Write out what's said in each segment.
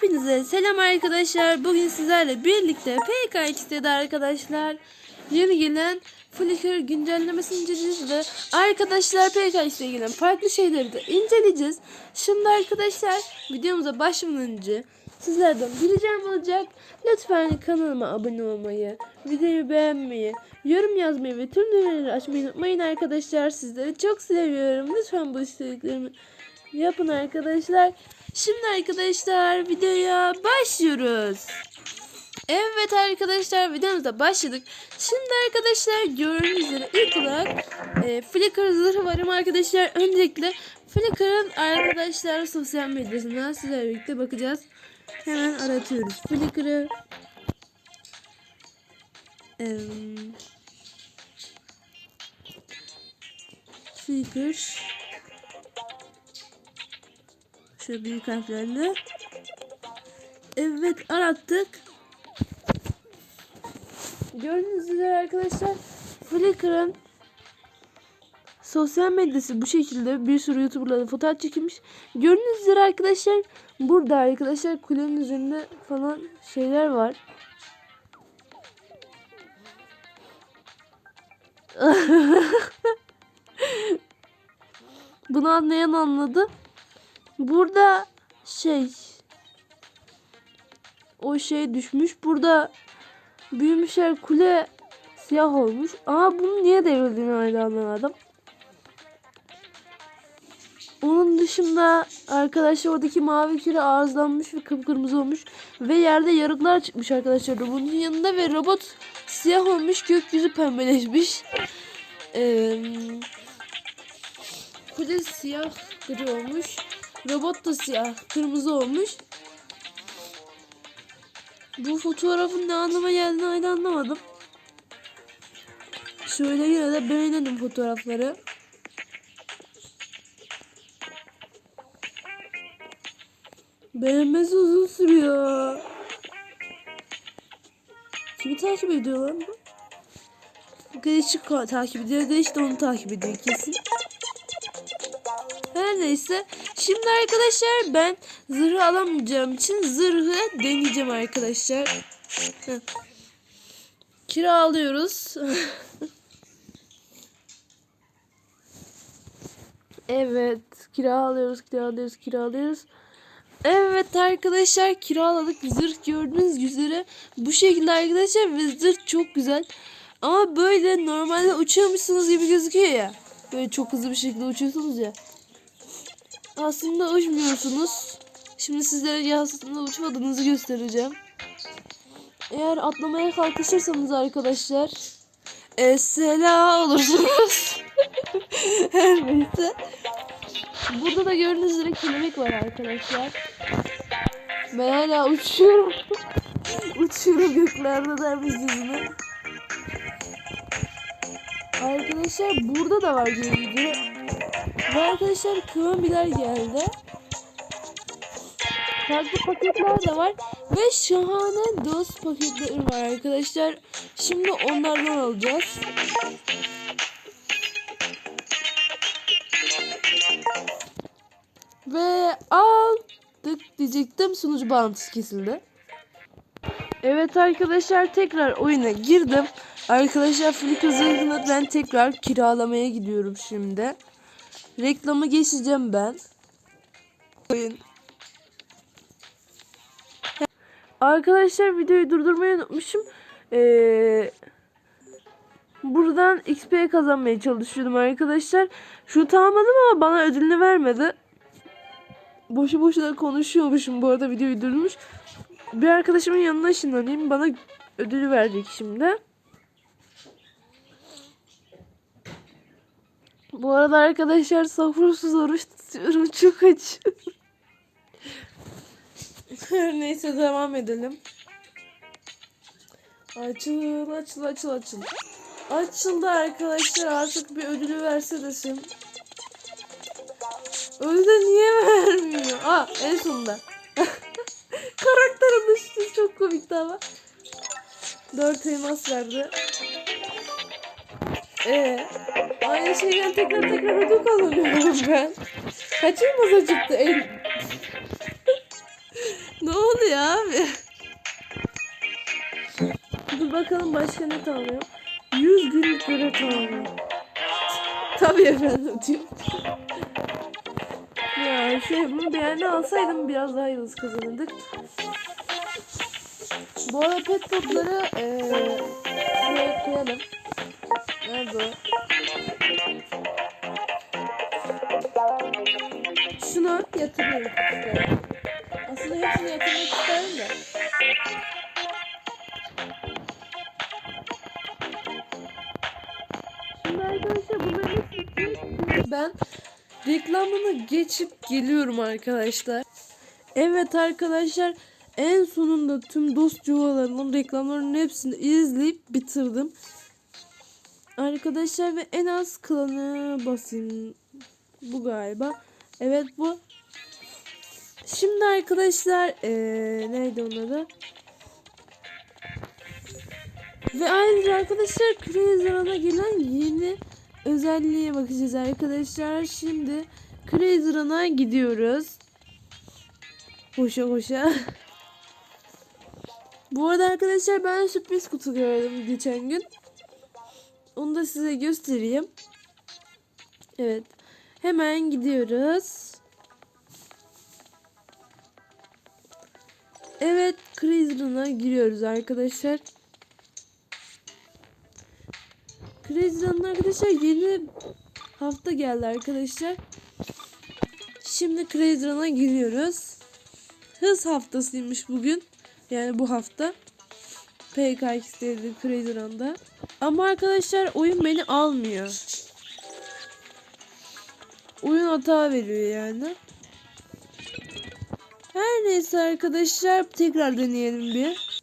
Hepinize selam arkadaşlar. Bugün sizlerle birlikte PKX'de arkadaşlar yeni gelen Flickr güncellemesini inceleyeceğiz ve arkadaşlar PKX'de gelen farklı şeyleri de inceleyeceğiz. Şimdi arkadaşlar videomuza başlamadan önce sizlerden bir ricam olacak. Lütfen kanalıma abone olmayı, videoyu beğenmeyi, yorum yazmayı ve tüm düğmeleri açmayı unutmayın arkadaşlar. Sizleri çok seviyorum. Lütfen bu istediklerimi yapın arkadaşlar. Şimdi arkadaşlar videoya başlıyoruz. Evet arkadaşlar videomuza başladık. Şimdi arkadaşlar gördüğünüz üzere ilk olarak e, Flickr zırhı varım arkadaşlar. Öncelikle Flickr'ın arkadaşlar sosyal medyasına sizlerle birlikte bakacağız. Hemen aratıyoruz Flickr'ı. Ee, Flickr. Şöyle büyük harflerle. Evet arattık. Gördüğünüz üzere arkadaşlar Flickr'ın sosyal medyası bu şekilde bir sürü youtuberlarla fotoğraf çekilmiş. Gördüğünüz üzere arkadaşlar burada arkadaşlar kulenin üzerinde falan şeyler var. Bunu anlayan anladı. Burada şey o şey düşmüş. Burada büyümüşler kule siyah olmuş. Ama bunu niye devrildiğini hala anlamadım. Onun dışında arkadaşlar oradaki mavi küre arızlanmış ve kıpkırmızı olmuş. Ve yerde yarıklar çıkmış arkadaşlar robotun yanında ve robot siyah olmuş gökyüzü pembeleşmiş. Ee, kule siyah gri olmuş. Robot da siyah kırmızı olmuş. Bu fotoğrafın ne anlama geldiğini hala anlamadım. Şöyle yine de beğenelim fotoğrafları. Beğenmesi uzun sürüyor. Kimi takip ediyor lan bu? Gayış'ı takip ediyor. Da onu takip ediyor kesin. Her neyse. Şimdi arkadaşlar ben zırhı alamayacağım için zırhı deneyeceğim arkadaşlar. Heh. Kira alıyoruz. evet. Kira alıyoruz, kira alıyoruz, kira alıyoruz. Evet arkadaşlar kiraladık. Zırh gördüğünüz üzere bu şekilde arkadaşlar ve zırh çok güzel. Ama böyle normalde uçuyormuşsunuz gibi gözüküyor ya. Böyle çok hızlı bir şekilde uçuyorsunuz ya. Aslında uçmuyorsunuz. Şimdi sizlere aslında uçmadığınızı göstereceğim. Eğer atlamaya kalkışırsanız arkadaşlar Esela olursunuz. Her neyse. Burada da gördüğünüz üzere kelebek var arkadaşlar. Ben hala uçuyorum. uçuyorum göklerde dermiş yüzüne. Arkadaşlar burada da var gördüğünüz. Ve arkadaşlar kıvambiler geldi. Farklı paketler de var. Ve şahane dost paketleri var arkadaşlar. Şimdi onlardan alacağız. Ve aldık diyecektim. Sunucu bağlantısı kesildi. Evet arkadaşlar tekrar oyuna girdim. Arkadaşlar Flickr zırhını ben tekrar kiralamaya gidiyorum şimdi. Reklamı geçeceğim ben. Oyun. Arkadaşlar videoyu durdurmayı unutmuşum. Ee, buradan XP kazanmaya çalışıyordum arkadaşlar. Şunu tamamladım ama bana ödülünü vermedi. Boşu boşuna konuşuyormuşum bu arada videoyu durdurmuş. Bir arkadaşımın yanına ışınlanayım. Bana ödülü verecek şimdi. Bu arada arkadaşlar sofrasız oruç tutuyorum. Çok aç. Her neyse devam edelim. Açıl açıl açıl açıl. Açıldı arkadaşlar artık bir ödülü verse desin. Ödülü niye vermiyor? Aa en sonunda. Karakterin düştü çok komikti ama. Dört elmas verdi. Ee, aynı şeyden tekrar tekrar ödül kazanıyorum ben. Kaç elmasa çıktı? El... ne oluyor abi? Dur bakalım başka ne tamamlıyor. 100 günlük görev tamamlıyor. Tabii efendim diyor. ya şey bunu yerine alsaydım biraz daha yıldız kazanırdık. Bu arada pet topları eee buraya koyalım. Nerede o? Şunu yatırıyorum. Aslında hepsini yatırmak isterim de. Şimdi arkadaşlar bunların hepsini ben reklamını geçip geliyorum arkadaşlar. Evet arkadaşlar en sonunda tüm dost yuvalarının reklamlarının hepsini izleyip bitirdim. Arkadaşlar ve en az klanı basayım. Bu galiba. Evet bu. Şimdi arkadaşlar eee neydi onun? Ve ayrıca arkadaşlar Crazy Run'a gelen yeni özelliğe bakacağız arkadaşlar. Şimdi Crazy Run'a gidiyoruz. Koşa koşa. Bu arada arkadaşlar ben sürpriz kutu gördüm geçen gün. Onu da size göstereyim. Evet. Hemen gidiyoruz. Evet, Crazy giriyoruz arkadaşlar. Crazy arkadaşlar yeni hafta geldi arkadaşlar. Şimdi Crazy giriyoruz. Hız haftasıymış bugün. Yani bu hafta. PKX'deydi Crazy Run'da. Ama arkadaşlar oyun beni almıyor. Oyun hata veriyor yani. Her neyse arkadaşlar tekrar deneyelim bir.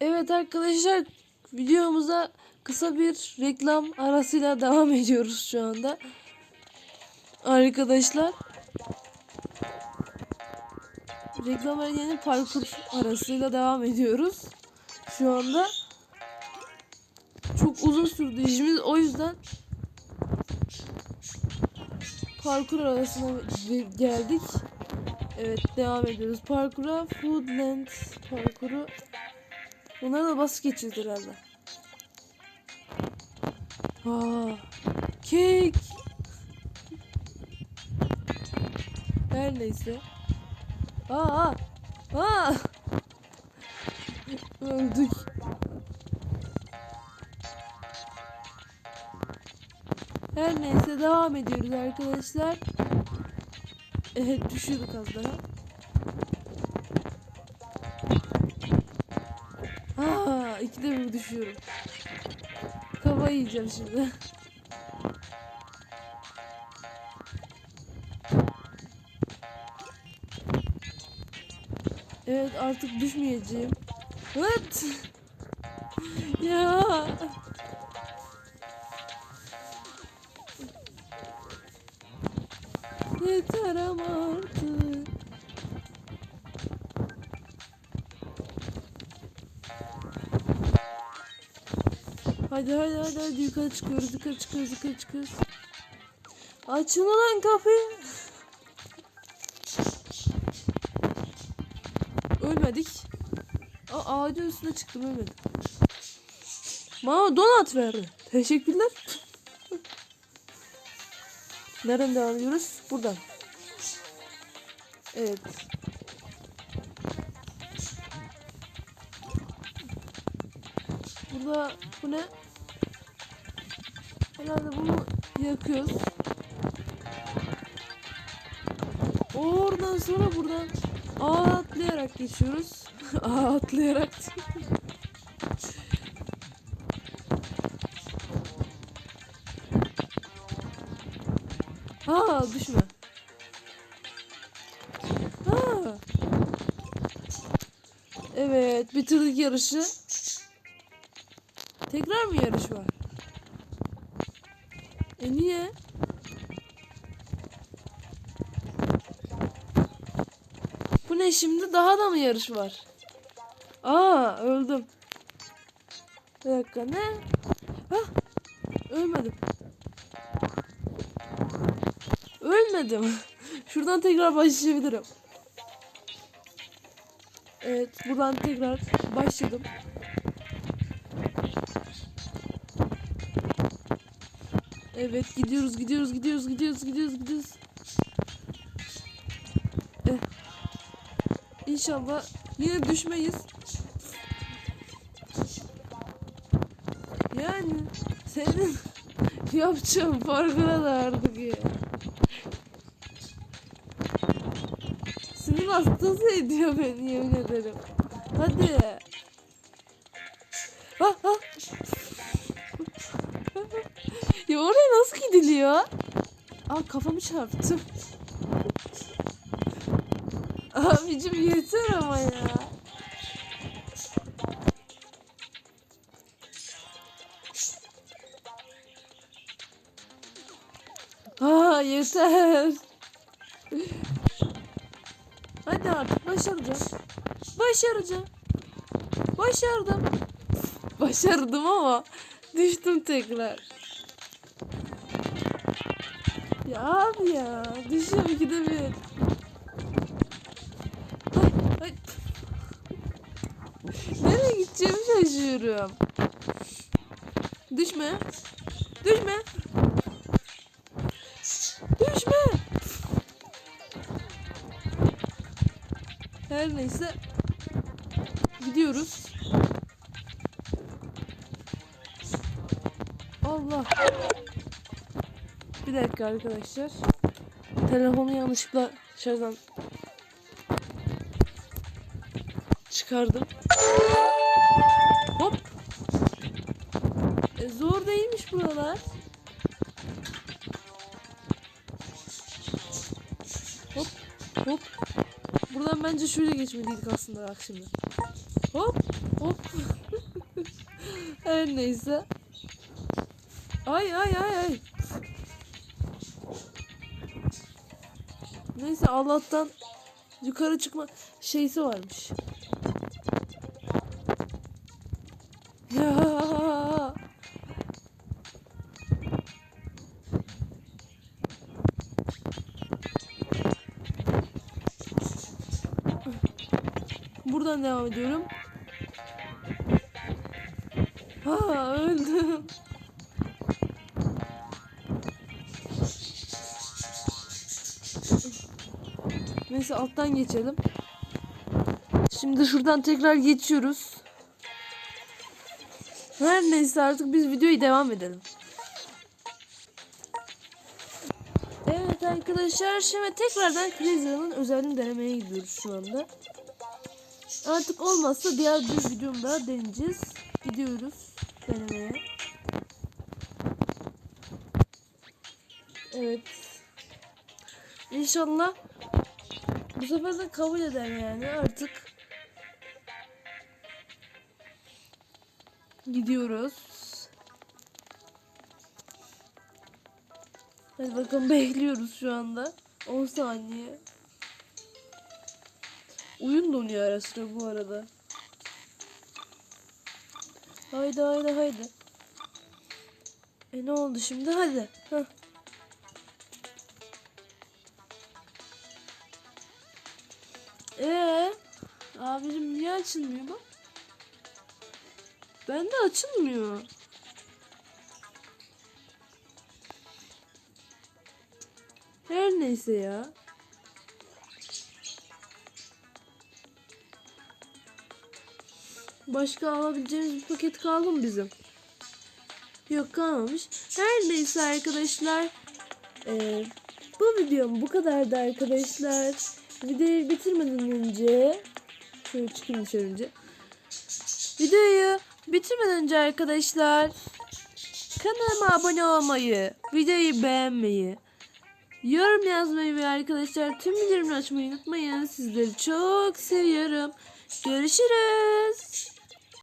Evet arkadaşlar videomuza kısa bir reklam arasıyla devam ediyoruz şu anda. Arkadaşlar. Reklam yeni parkur arasıyla devam ediyoruz. Şu anda. Çok uzun sürdü işimiz o yüzden parkur arasına geldik. Evet devam ediyoruz. Parkura Foodland parkuru. Bunları da bas geçeceğiz herhalde. Aa, kek. Her neyse. Aa, aa. Öldük. Her neyse devam ediyoruz arkadaşlar. Evet düşüyorduk az daha. Aa, ikide bir düşüyorum. Kafayı yiyeceğim şimdi. Evet artık düşmeyeceğim. Evet. ya. Yeter ama artık. Hadi hadi hadi hadi yukarı çıkıyoruz yukarı çıkıyoruz yukarı çıkıyoruz. Açın lan kapıyı. Ölmedik. Aa, ağacın üstüne çıktım ölmedim. Bana donat verdi. Teşekkürler. Nereden devam ediyoruz? Buradan. Evet. Burada bu ne? Herhalde bunu yakıyoruz. Oradan sonra buradan atlayarak geçiyoruz. ağa atlayarak. Aa düşme. Ha. Evet bitirdik yarışı. Tekrar mı yarış var? E niye? Bu ne şimdi? Daha da mı yarış var? Aa öldüm. Bir dakika ne? Ah ölmedim. Ölmedim. Şuradan tekrar başlayabilirim. Evet buradan tekrar başladım. Evet gidiyoruz gidiyoruz gidiyoruz gidiyoruz gidiyoruz gidiyoruz. Eh. İnşallah yine düşmeyiz. Yapacağın farkına da artık ya. Sinir hastası ediyor beni yemin ederim. Hadi. Ah, ah. ya oraya nasıl gidiliyor? Aa kafamı çarptım. Abicim yeter ama ya. Aa yeter. Hadi artık başaracağım. Başaracağım. Başardım. Başardım ama düştüm tekrar. Ya abi ya. Düşüyorum ikide bir. Nereye gideceğimi şaşıyorum. Düşme. Düşme. Düşme. Her neyse. Gidiyoruz. Allah. Bir dakika arkadaşlar. Telefonu yanlışlıkla şarjdan çıkardım. Hop. E, zor değilmiş buralar. Hop hop. Buradan bence şöyle geçmeliydik aslında bak şimdi. Hop hop. Her neyse. Ay ay ay ay. Neyse Allah'tan yukarı çıkma şeysi varmış. Buradan devam ediyorum. Ha öldüm. Neyse alttan geçelim. Şimdi şuradan tekrar geçiyoruz. Her neyse artık biz videoyu devam edelim. Evet arkadaşlar şimdi tekrardan Crazy'nin özelliğini denemeye gidiyoruz şu anda. Artık olmazsa diğer bir videomda deneyeceğiz. Gidiyoruz denemeye. Evet. İnşallah bu sefer de kabul eder yani artık. Gidiyoruz. Hadi bakalım bekliyoruz şu anda. 10 saniye. Oyun donuyor ara sıra bu arada. Haydi haydi haydi. E ne oldu şimdi? Hadi. Heh. Ee, abicim niye açılmıyor bu? Bende açılmıyor. Her neyse ya. Başka alabileceğimiz bir paket kaldı mı bizim? Yok kalmamış. Her neyse arkadaşlar. Ee, bu videom bu kadardı arkadaşlar. Videoyu bitirmeden önce şöyle çıkayım dışarı önce. Videoyu bitirmeden önce arkadaşlar kanalıma abone olmayı, videoyu beğenmeyi, yorum yazmayı ve arkadaşlar tüm bildirimleri açmayı unutmayın. Sizleri çok seviyorum. Görüşürüz.